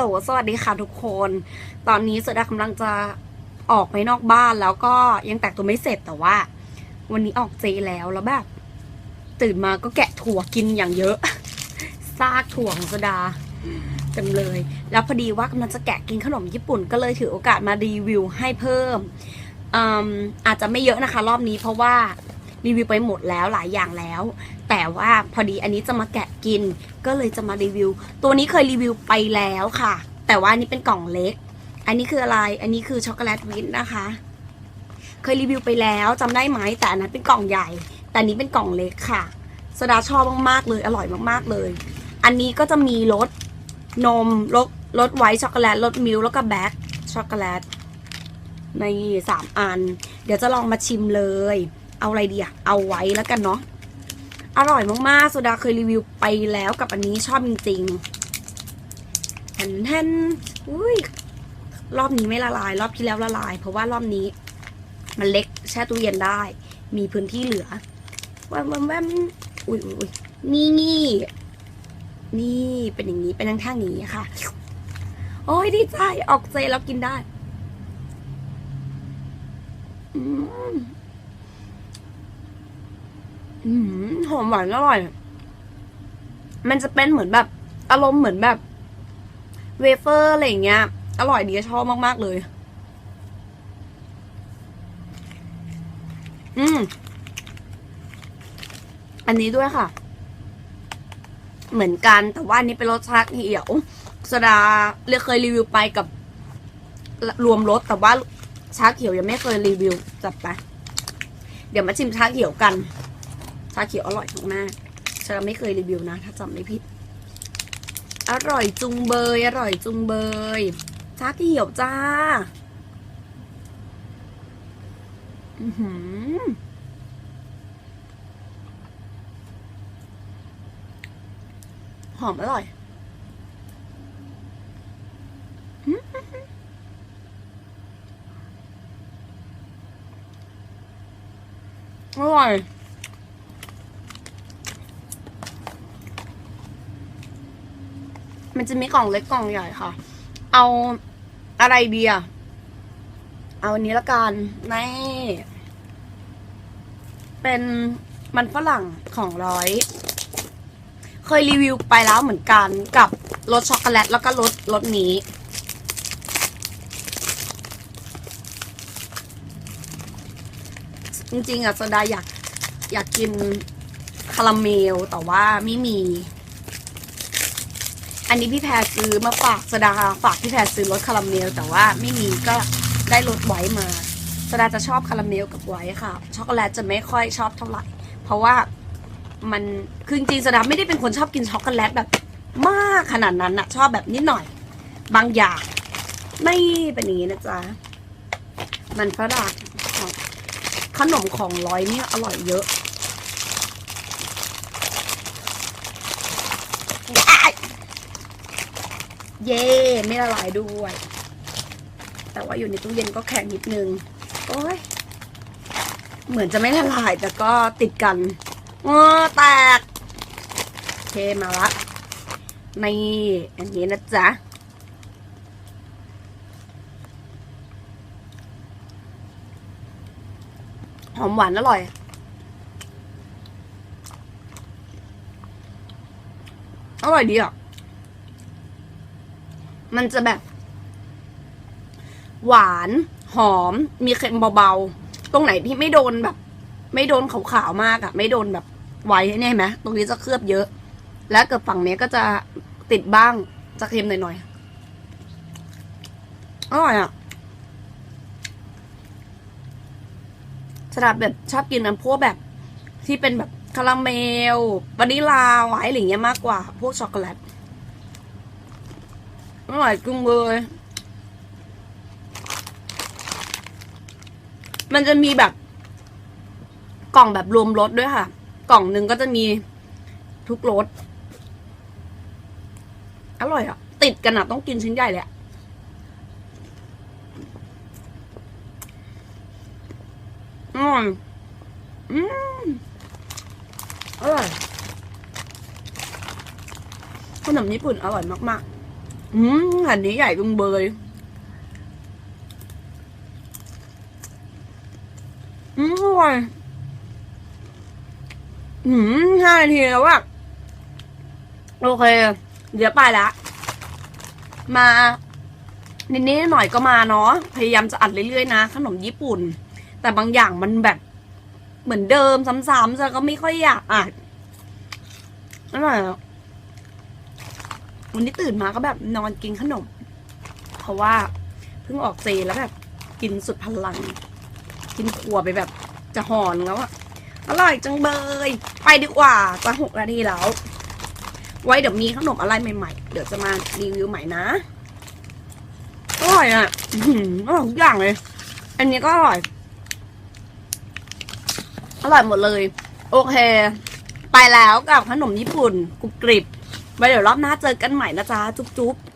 ลสวัสดีค่ะทุกคน ตอนนี้เสดากำลังจะออกไปนอกบ้านแล้วก็ยังแต่งตัวไม่เสร็จแต่ว่า วันนี้ออกเจแล้วแล้วแบบ ตื่นมาก็แกะถั่วกินอย่างเยอะ ซากถั่วของสดาเต็มเลย แล้วพอดีว่ากำลังจะแกะกินขนมญี่ปุ่นก็เลยถือโอกาสมารีวิวให้เพิ่มอืมอาจจะไม่เยอะนะคะ รอบนี้เพราะว่า รีวิวไปหมดแล้วหลายอย่างแล้ว แต่ว่าพอดีอันนี้จะมาแกะกิน ก็เลยจะมารีวิว ตัวนี้เคยรีวิวไปแล้วค่ะ แต่ว่าอันนี้เป็นกล่องเล็ก อันนี้คืออะไร อันนี้คือช็อกโกแลตวินนะคะ เคยรีวิวไปแล้วจำได้ไหมแต่อันนั้นเป็นกล่องใหญ่ แต่นนี้เป็นกล่องเล็กค่ะสดาชอบมากๆเลยอร่อยมากๆเลย อันนี้ก็จะมีรสนมรสรสไวท์ช็อกโกแลตรสมิลค์แล้วก็แบล็คช็อกโกแลตในสามอัน เดี๋ยวจะลองมาชิมเลย เอาอะไรดีอะเอาไว้แล้วกันเนาะ อร่อยมากๆโซดาเคยรีวิวไปแล้วกับอันนี้ชอบจริงๆแทนแทนอุ้ย รอบนี้ไม่ละลาย รอบที่แล้วละลาย เพราะว่ารอบนี้ มันเล็กแช่ตู้เย็นได้ มีพื้นที่เหลือแวมแวมแวมอุ้ยอุ้ยนี่นี่นี่เป็นอย่างนี้เป็นทั้งท่างนี้ค่ะ โอ้ยดีใจออกเจแล้วกินได้อืม หอมหวานอร่อย มันจะเป็นเหมือนแบบ อารมณ์เหมือนแบบ เวเฟอร์อะไรอย่างเงี้ย อร่อยดีชอบมาก ๆ เลย อืม อันนี้ด้วยค่ะ เหมือนกัน แต่ว่าอันนี้เป็นรสชาติเขียวสดาเรียเคยรีวิวไปกับ รวมรสแต่ว่าชาเขียวยังไม่เคยรีวิวจัดไป เดี๋ยวมาชิมชาเขียวกัน เขียวอร่อยมากๆฉันไม่เคยรีวิวนะ ถ้าจำไม่ผิด อร่อยจุงเบย อร่อยจุงเบยชาเขียวจ้า อือหือหอมอร่อยอื้อหืออร่อย มันจะมีกล่องเล็กกล่องใหญ่ค่ะ เอาอะไรดีอะเอาอันนี้ละกันนี่เป็นมันฝรั่งของร้อย เคยรีวิวไปแล้วเหมือนกันกับรสช็อกโกแลตแล้วก็รสรสนี้ จริงๆอะโซดาอยากอยากกินคาราเมลแต่ว่าไม่มี อันนี้พี่แพรซื้อมาฝากสดาฝากพี่แพรซื้อรสคาราเมลแต่ว่าไม่มีก็ได้รสไว้มาสดาจะชอบคาราเมลกับไว้ค่ะ ช็อกโกแลตจะไม่ค่อยชอบเท่าไหร่ เพราะว่ามันคือจริงสดาไม่ได้เป็นคนชอบกินช็อกโกแลตแบบมากขนาดนั้นนะชอบแบบนิดหน่อย บางอย่าง ไม่เป็นอย่างนี้นะจ๊ะมันฝรั่งขนมของร้อยเนี่ยอร่อยเยอะ เย่ไม่ละลายด้วย แต่ว่าอยู่ในตู้เย็นก็แข็งนิดนึง โอ้ย เหมือนจะไม่ละลายแต่ก็ติดกันงอแตกโอเคมาละนี่อันนี้นะจ๊ะหอมหวานอร่อย อร่อยดีอะ มันจะแบบ หวานหอม มีเค็มเบาๆ ตรงไหนที่ไม่โดนแบบ ไม่โดนขาวๆมากอะไม่โดนแบบไว้เนี่ยเห็นไหมตรงนี้จะเคลือบเยอะ แล้วเกิดฝั่งนี้ก็จะติดบ้างจะเค็มหน่อยๆอร่อยอะสลับแบบชอบกินอันพวกแบบ ที่เป็นแบบคาราเมลวานิลาไว้อะไรอย่างเงี้ยมากกว่า พวกช็อกโกแลต อร่อยจุงเลย มันจะมีแบบ กล่องแบบรวมรสด้วยค่ะ กล่องหนึ่งก็จะมีทุกรส อร่อยอะ ติดกันอะ ต้องกินชิ้นใหญ่เลยอะอร่อยอืมอร่อยขนมญี่ปุ่นอร่อยมาก อืมอันนี้ใหญ่จุงเบยอืมอร่อยอืมห้านาทีแล้วอะโอเค เดี๋ยวไปละ มานิดๆหน่อยก็มาเนาะ พยายามจะอัดเรื่อยๆนะ ขนมญี่ปุ่น แต่บางอย่างมันแบบเหมือนเดิมซ้ำๆจะก็ไม่ค่อยอยากอัดนั่นแหละ วันนี้ตื่นมาก็แบบนอนกินขนม เพราะว่าเพิ่งออกเจแล้วแบบกินสุดพลัง กินขวไปแบบจะหอนแล้วอะอร่อยจังเบย ไปดีกว่าจะหกนาทีแล้ว ไว้เดี๋ยวมีขนมอะไรใหม่ๆ เดี๋ยวจะมารีวิวใหม่นะ อร่อยอะอร่อยทุกอย่างเลย อันนี้ก็อร่อย อร่อยหมดเลย โอเค ไปแล้วกับขนมญี่ปุ่นกรุบกริบ ไว้เดี๋ยวรอบหน้าเจอกันใหม่นะจ๊ะจุ๊บๆ